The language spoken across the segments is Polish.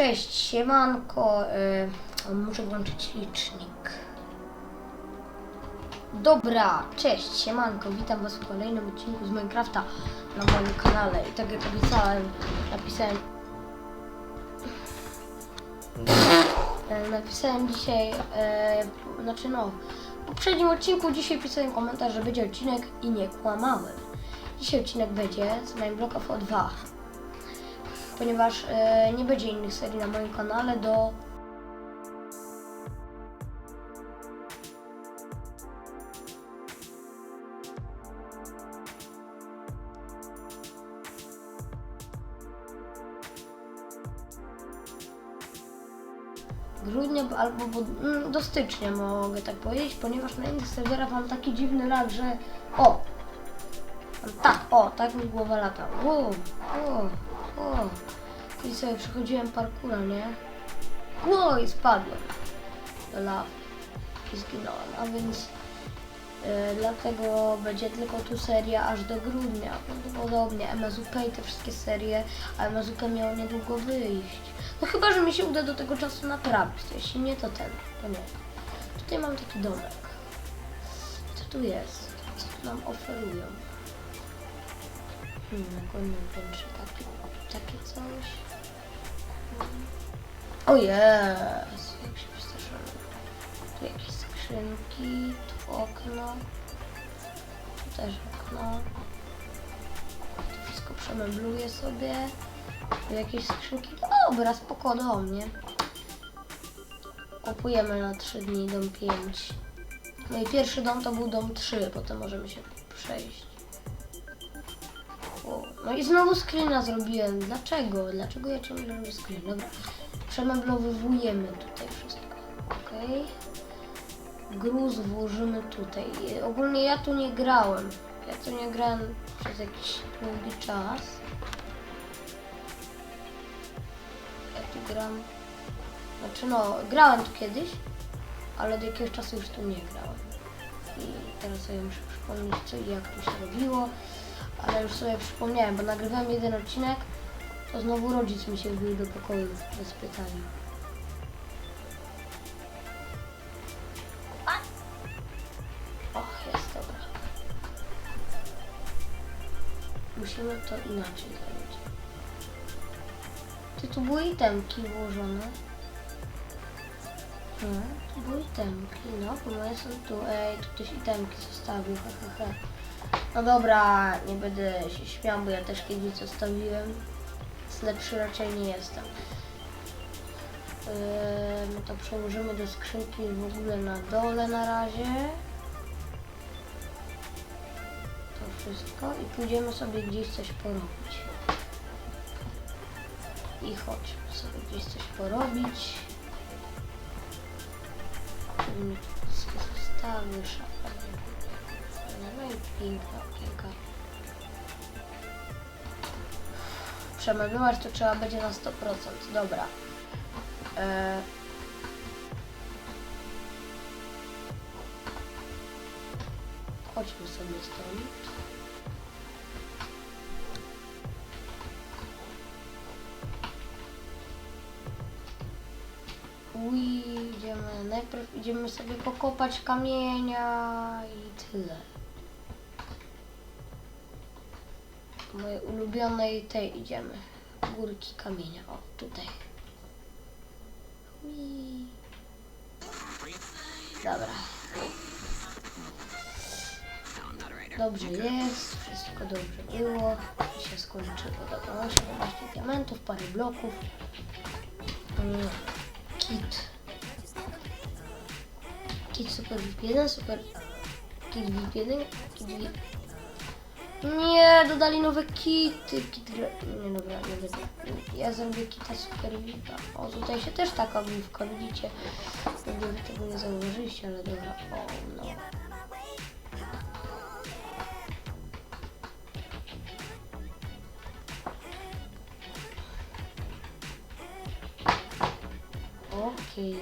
cześć, siemanko. Y, muszę włączyć licznik. Dobra, cześć, siemanko. Witam was w kolejnym odcinku z Minecrafta na moim kanale. I tak jak obiecałem, napisałem... E, Napisałem dzisiaj, e, znaczy no, w poprzednim odcinku dzisiaj pisałem komentarz, że będzie odcinek i nie kłamałem. Dzisiaj odcinek będzie z Minecraft O2 ponieważ e, nie będzie innych serii na moim kanale do grudnia albo bo, mm, do stycznia mogę tak powiedzieć, ponieważ na innych serwerach mam taki dziwny lag, że o, tak, o, tak mi głowa lata. Wow, wow, wow. I sobie przechodziłem parkura, nie? Wow, i spadłem do i zginąłem, a więc e, dlatego będzie tylko tu seria aż do grudnia. Prawdopodobnie MSUP i te wszystkie serie, a MSUP miało niedługo wyjść. No chyba, że mi się uda do tego czasu naprawić, jeśli nie, to ten, to nie. Tutaj mam taki domek. Co tu jest? Co tu nam oferują? Hmm, na górnym piętrze takie, takie coś. O jest! Jak się przestraszyłem. Tu jakieś skrzynki, tu okno. Tu też okno. To wszystko przemebluję sobie. Tu jakieś skrzynki. Dobra, spoko do mnie. Kupujemy na 3 dni dom 5. Mój pierwszy dom to był dom 3, potem możemy się przejść. No i znowu screena zrobiłem. Dlaczego? Dlaczego ja ciągle robię screen? Dobra. Przemeblowujemy tutaj wszystko. Okej. Gruz włożymy tutaj. Ogólnie ja tu nie grałem. Ja tu nie grałem przez jakiś długi czas. Ja tu gram... Znaczy no, grałem tu kiedyś, ale od jakiegoś czasu już tu nie grałem. I teraz sobie muszę przypomnieć co i jak to się robiło ale już sobie przypomniałem, bo nagrywałem jeden odcinek, to znowu rodzic mi się wbił do pokoju bez pytania. O, jest dobra. Musimy to inaczej zrobić. Ty tu były itemki włożone. No, tu były itemki, no, bo moje są tu. Ej, tu ktoś itemki zostawił, he, he, he. No dobra, nie będę się śmiał, bo ja też kiedyś zostawiłem. Więc lepszy raczej nie jestem. Yy, to przełożymy do skrzynki w ogóle na dole na razie. To wszystko i pójdziemy sobie gdzieś coś porobić. I chodźmy sobie gdzieś coś porobić. Zostawię szafę. No i piękna Przemeblować to trzeba będzie na 100%. Dobra. E... Chodźmy sobie stąd. Ui, idziemy. Najpierw idziemy sobie pokopać kamienia i tyle. Mojej ulubionej tej idziemy. Górki kamienia. O, tutaj. Ui. Dobra. Dobrze jest, wszystko dobrze było. I się skończyło. Dobra, mam 17 diamentów, parę bloków. Mm, Kit. Kit super VIP 1, super kit VIP 1, kit VIP nie, dodali nowe kity. Kit... Nie, dobra, nie będę. Ja zrobię kita super. O, tutaj się też taka główka, widzicie? Pewnie wy tego nie zauważyliście, ale dobra. O, no. Okej.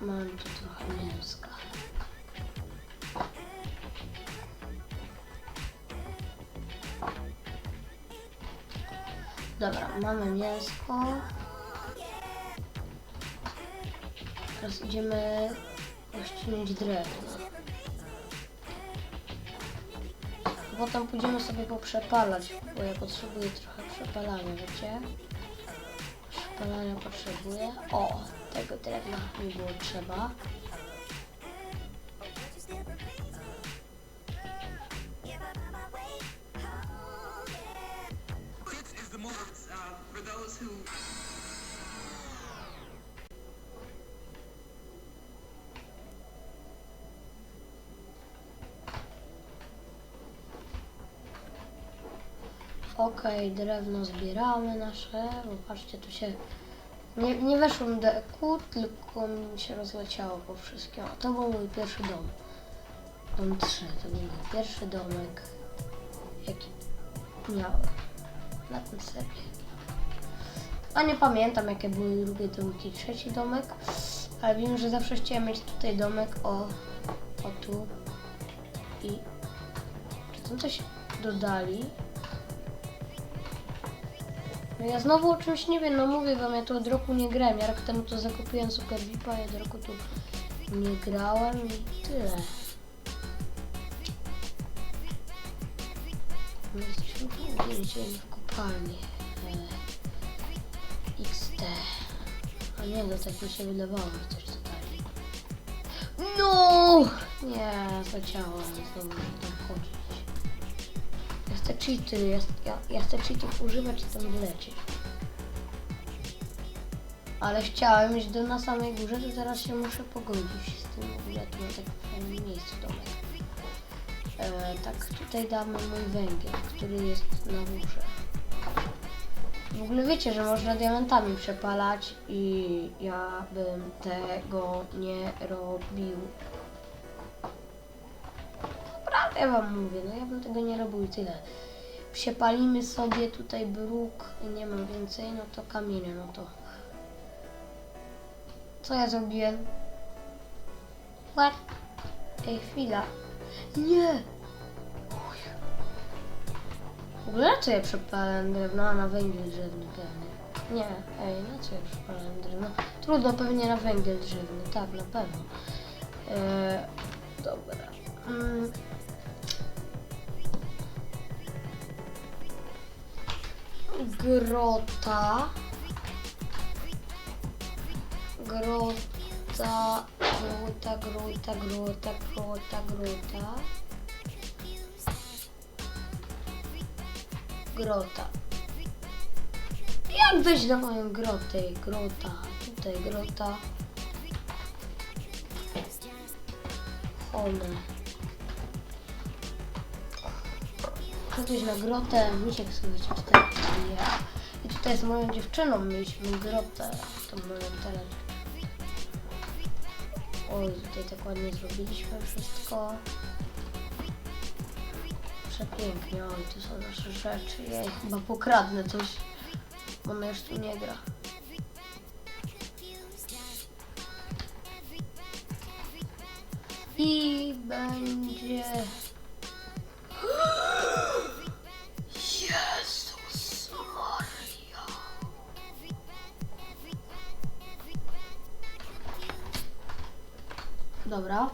Mam tu trochę mięska. Dobra, mamy mięsko. Teraz idziemy rozcinać drewno. Potem pójdziemy sobie poprzepalać, bo ja potrzebuję trochę przepalania, wiecie? Przepalania potrzebuję. O, tego drewna mi było trzeba. Who Okej, drewno zbieramy nasze, bo patrzcie, tu się... Nie, nie weszło do EQ, tylko mi się rozleciało po wszystkim. A to był mój pierwszy dom. Dom 3, to był mój pierwszy domek, jaki miałem na tym serwie. A nie pamiętam, jakie były drugie domki, trzeci domek, ale wiem, że zawsze chciałem mieć tutaj domek o, o tu i... Czy tam coś dodali? No ja znowu o czymś nie wiem, no mówię wam, ja tu od roku nie grałem. Ja rok temu to zakupiłem Super Vipa, ja od roku tu nie grałem i tyle. My jesteśmy w kopalni. A nie, no tak mi się wydawało, że coś tutaj. No! Nie, zacięłam, znowu tam chodzić. Ja chcę cheaty, ja, ja, ja chcę cheatów używać i tam wlecieć. Ale chciałem iść do na samej górze, to teraz się muszę pogodzić z tym, w ogóle tu mam tak fajne miejsce domek. E, tak, tutaj damy mój węgiel, który jest na górze. W ogóle wiecie, że można diamentami przepalać i ja bym tego nie robił. Prawdę wam mówię, no ja bym tego nie robił i tyle. Przepalimy sobie tutaj bruk nie mam więcej, no to kamienie, no to... Co ja zrobiłem? What? Ej, chwila. Nie! W ogóle co ja przepalałem drewno? A na węgiel drzewny pewnie. Nie, ej, co ja przepalałem drewno? Trudno, pewnie na węgiel drzewny, tak, na pewno. Eee, dobra. Mm. Grota. Grota, grota, grota, grota, grota, grota. Grota. Jak wejść na moją grotę? Grota, tutaj grota. One. Kiedyś na grotę, misiek sobie tak ja. I tutaj z moją dziewczyną mieliśmy grotę, tą moją teraz. Oj, tutaj tak ładnie zrobiliśmy wszystko. Przepięknie, oj, tu są nasze rzeczy. Ich chyba pokradnę coś, ona już tu nie gra. I będzie... Jezus Maria. Dobra.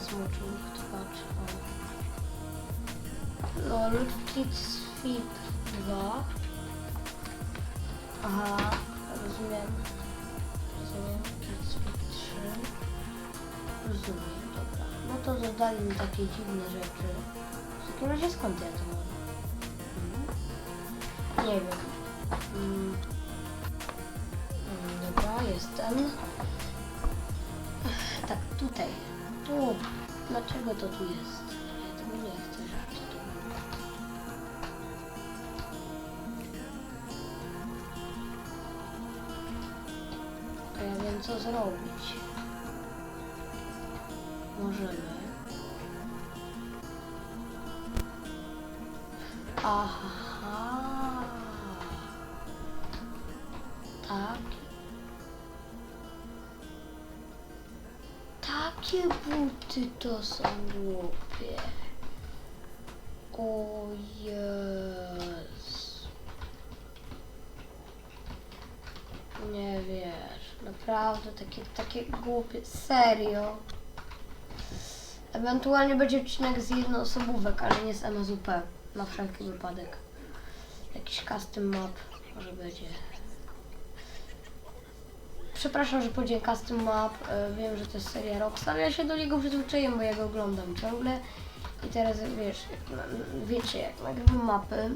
Smocznik, tu patrz. O. LOL Kids Fit 2. Aha, rozumiem. Rozumiem. Kids Fit Nie, dobra. No to zadali mi takie dziwne rzeczy. W takim razie skąd ja to mam? Nie wiem. Mm. Mm, Dobra, jestem. Tak, tutaj. Tu. Dlaczego to tu jest? Ja nie chcę, tu. To ja wiem co zrobić. Możemy. Aha. Tak. Takie buty to są głupie. O Jezu. Nie wiesz, naprawdę takie, takie głupie, serio. Ewentualnie będzie odcinek z jednoosobówek, ale nie z MSUP, na wszelki wypadek. Jakiś custom map może będzie. Przepraszam, że powiedziałem custom map, e, wiem, że to jest seria Rockstar, ale ja się do niego przyzwyczaiłem, bo ja go oglądam ciągle. I teraz wiesz, jak wiecie, jak nagrywam mapy,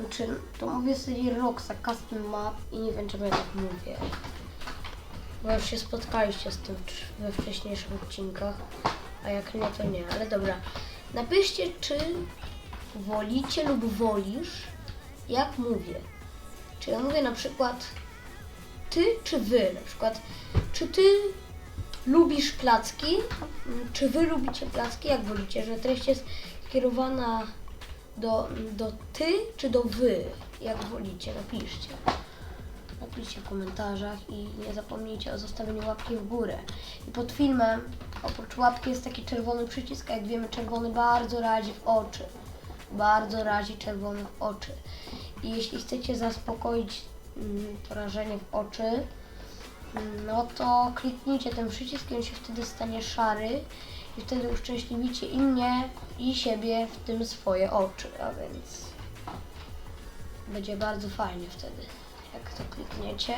znaczy, to mówię serii Rockstar Custom Map i nie wiem czemu ja tak mówię. Bo już się spotkaliście z tym we wcześniejszych odcinkach, a jak nie, to nie. Ale dobra, napiszcie, czy wolicie lub wolisz, jak mówię. Czy ja mówię na przykład ty czy wy, na przykład czy ty lubisz placki, czy wy lubicie placki, jak wolicie, że treść jest skierowana do, do ty czy do wy, jak wolicie, napiszcie. Napiszcie w komentarzach i nie zapomnijcie o zostawieniu łapki w górę. I pod filmem oprócz łapki jest taki czerwony przycisk, jak wiemy czerwony bardzo razi w oczy. Bardzo razi czerwony w oczy. I jeśli chcecie zaspokoić to rażenie w oczy, mm, no to kliknijcie ten przycisk on się wtedy stanie szary i wtedy uszczęśliwicie i mnie, i siebie, w tym swoje oczy, a więc będzie bardzo fajnie wtedy, jak to klikniecie.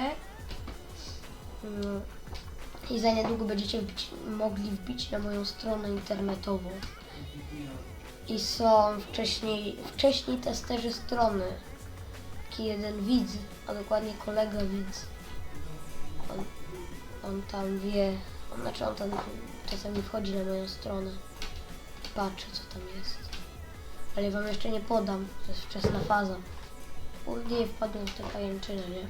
Mm, I za niedługo będziecie wbić, mogli wbić na moją stronę internetową. I są wcześniej, wcześniej testerzy strony. Taki jeden widz, a dokładnie kolega widz. On, on tam wie, on, znaczy on tam czasami wchodzi na moją stronę. Patrzy co tam jest. Ale wam jeszcze nie podam, to jest wczesna faza. Kurde, wpadłem w tę pajęczynę, nie?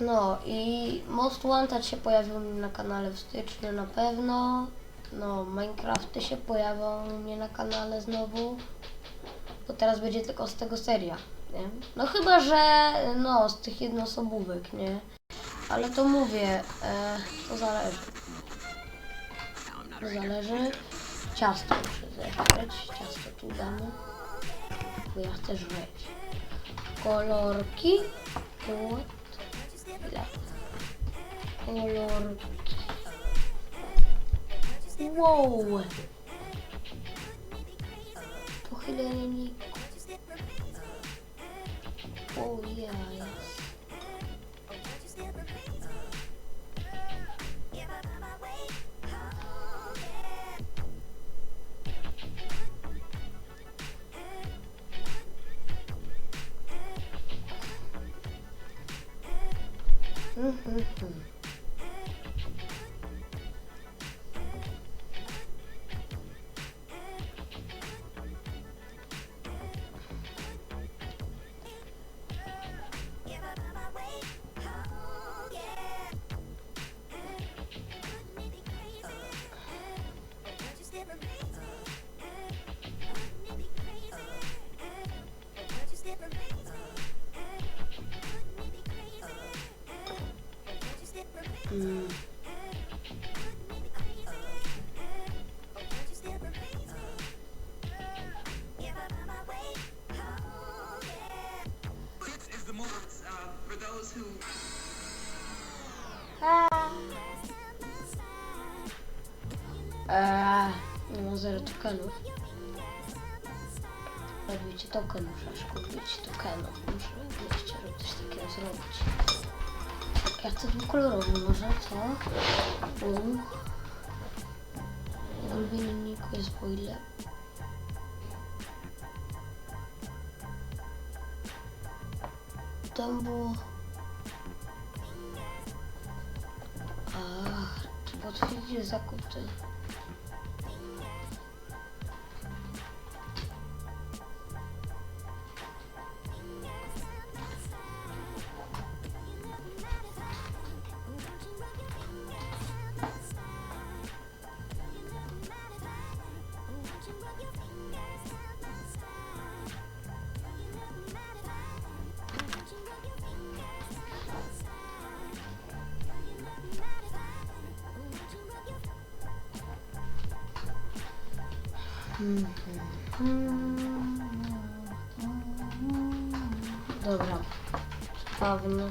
No i Most Wanted się pojawił mi na kanale w styczniu na pewno. No, Minecrafty się pojawią mnie na kanale znowu. Bo teraz będzie tylko z tego seria, nie? No chyba, że no, z tych jednoosobówek, nie? Ale to mówię, e, to zależy. To zależy. Ciasto muszę zeżreć, ciasto tu damy. Bo ja chcę żreć. Kolorki. Kolorki. Wow! Pochylenie niku. O ja jest. Mhm. Zero tokenów. Robicie token, muszę szkupić tokenów. Muszę wreszcie żeby coś takiego zrobić. Ja chcę dwukolorowy może, co? U. Ulubienie Niko jest po ile? Tam było... A, czy potwierdził zakup ty? Dobra. Sprawny.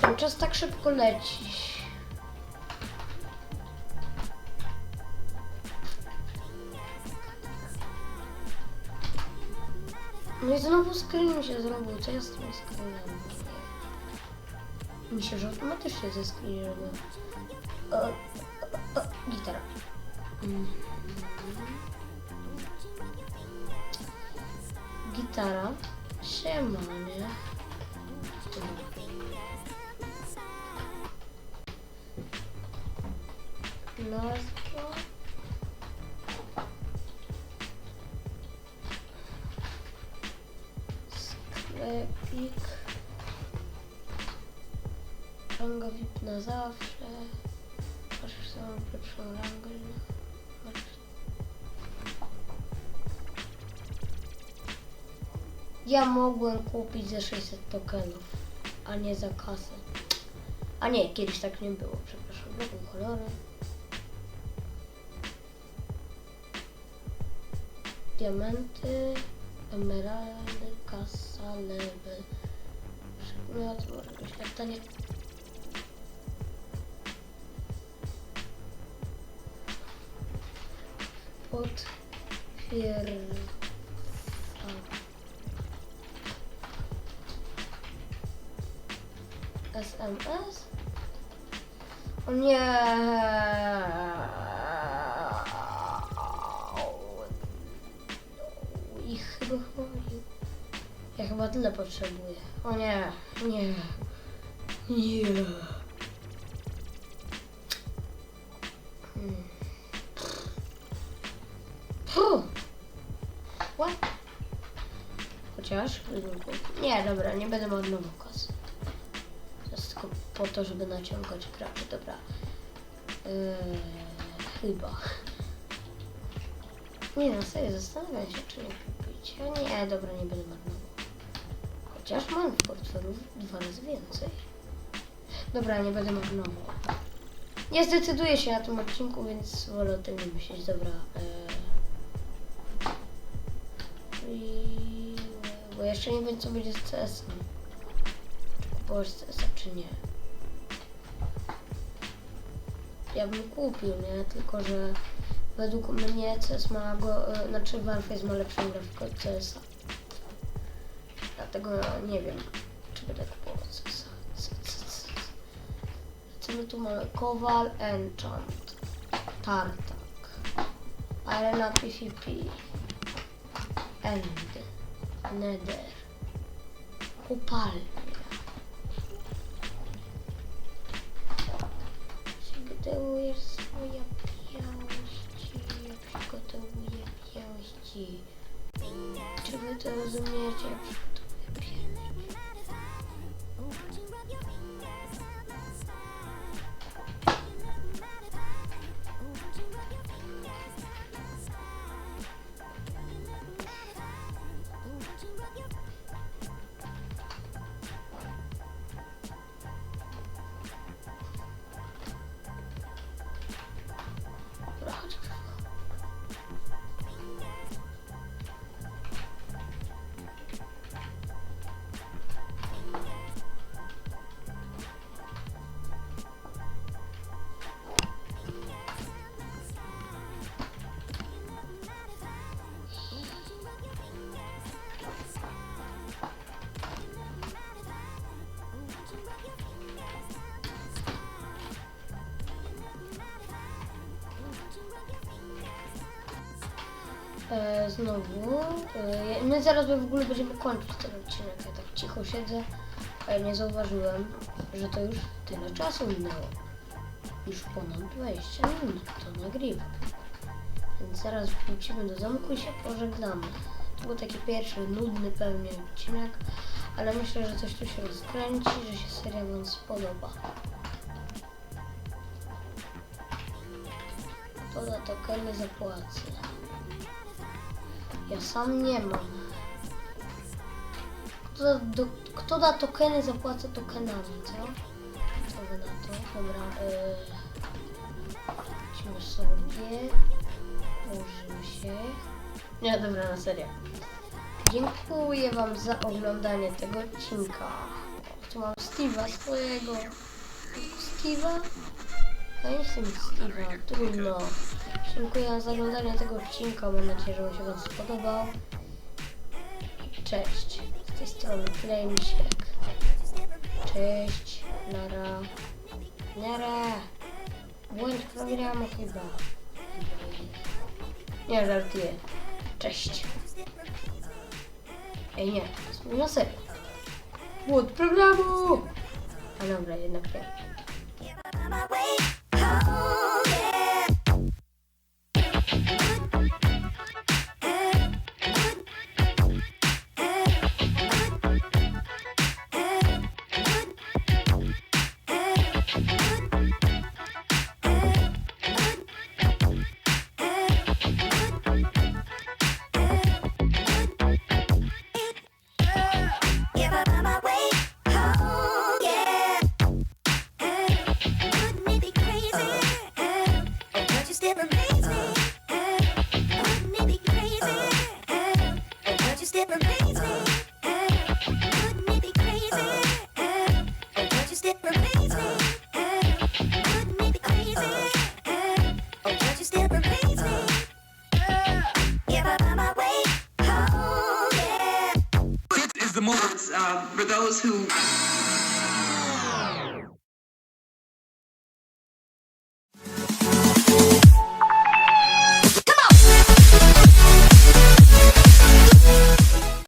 Ten czas tak szybko leci. No i znowu screen mi się zrobił. Co ja z tym screenem? Się, że automatycznie robił. O, o, o, gitara. Mhm. Gitara. Siema, nie? Na zawsze. Masz samą pierwszą rangę. Masz... Ja mogłem kupić za 600 tokenów, a nie za kasę. A nie, kiedyś tak nie było, przepraszam. Bloku kolory. Diamenty, emeraldy, kasa, level. Przedmiot, może doświadczenie. Potwierdzam. SMS? O nie! I chyba. Ja chyba tyle potrzebuję. O nie, nie, nie. Nie, dobra, nie będę marnował kasy. To jest tylko po to, żeby naciągać graczy, dobra. Eee, chyba. Nie no, sobie zastanawiam się, czy nie kupić. A nie, dobra, nie będę marnował. Chociaż mam w portfelu dwa razy więcej. Dobra, nie będę marnował. Nie zdecyduję się na tym odcinku, więc wolę o tym nie myśleć. Dobra. Eee, jeszcze nie wiem, co będzie z CS-em. Czy kupować CS-a, czy nie. Ja bym kupił, nie? Tylko, że według mnie CS ma go, e, znaczy Warface ma lepszą grafikę od CS-a. Dlatego nie wiem, czy będę kupował CS-a. Co my tu mamy? Kowal, Enchant, Tartak, Arena PvP, End, Nether, Upalnia. Przygotowujesz swoje białości, przygotowuję białości. Czy wy to rozumiecie? Znowu. E, my zaraz w ogóle będziemy kończyć ten odcinek. Ja tak cicho siedzę, ale nie zauważyłem, że to już tyle czasu minęło. Już ponad 20 minut to nagrywa. Więc zaraz wrócimy do zamku i się pożegnamy. To był taki pierwszy, nudny pewnie odcinek, ale myślę, że coś tu się rozkręci, że się seria Wam spodoba. Kto da tokeny zapłacę? Ja sam nie mam. Kto da, do, kto da tokeny zapłacę tokenami, co? Co wy na to? Dobra, yy, lecimy sobie. Położymy się. Nie, dobra, na serio. Dziękuję Wam za oglądanie tego odcinka. Tu mam Steve'a swojego. Steve'a? Ja nie chcę mieć Steve'a, trudno. Dziękuję za oglądanie tego odcinka. Mam nadzieję, że on się Wam spodobał. Cześć. Z tej strony Klejmisiek. Cześć. Nara. Nara. Błąd programu chyba. Nie, żartuję. Cześć. Ej, nie. Na serio. Błąd programu! A dobra, jednak nie.